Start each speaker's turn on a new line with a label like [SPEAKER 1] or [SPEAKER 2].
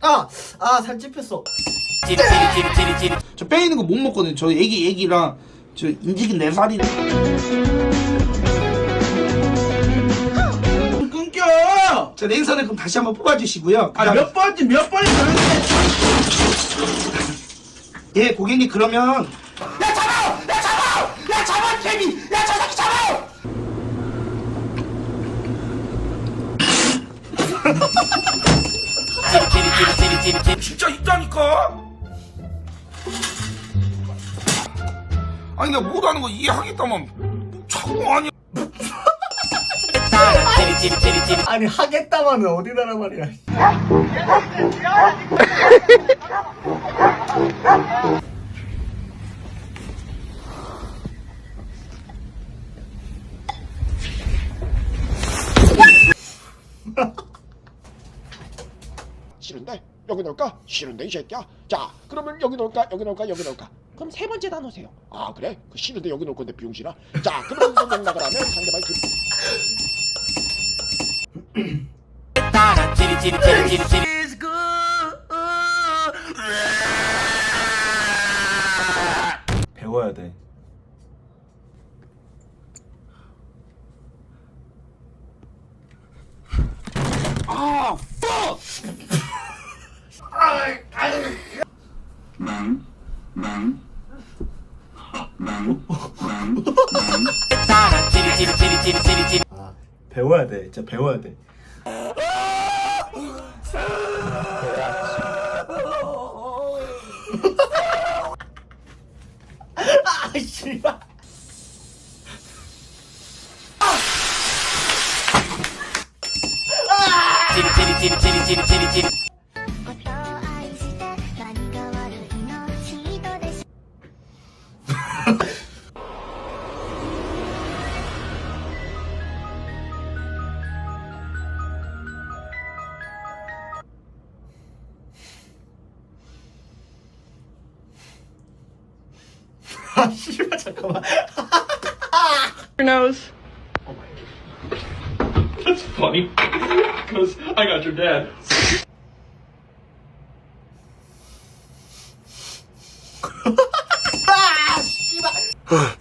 [SPEAKER 1] 아! 아, 살 찝혔어.
[SPEAKER 2] 저 빼이는 거 못 먹거든요. 저 애기 애기랑 저 인지기 네 살이. 끊겨. 자 냉선을 그럼 다시 한번 뽑아주시고요.
[SPEAKER 3] 아 몇 번지 몇 번이 그러는데
[SPEAKER 2] 예 고객님 그러면
[SPEAKER 3] 진짜 있다니까 아니 내가 못하는 거 이해하겠다만 자꾸 아니야
[SPEAKER 1] 아니, 하겠다마는 어디다란 말이야.
[SPEAKER 4] 싫은데 여기 넣을까? 싫은데 이 새끼야. 자, 그러면 여기 넣을까? 여기 넣을까? 여기 넣을까? 그럼 세 번째 다 넣으세요. 아 그래? 그 싫은데 여기 넣을 건데 비용신아. 자, 그러면 농락을 하면 상대방이 그...
[SPEAKER 1] 배워야 돼. 아, 배워야 돼. 진짜 배워야 돼. 아,
[SPEAKER 5] 씨발.「こ
[SPEAKER 1] 아, 씨발, 잠깐만.
[SPEAKER 6] nose. That's funny, because I got your dad.
[SPEAKER 1] 아, 씨발.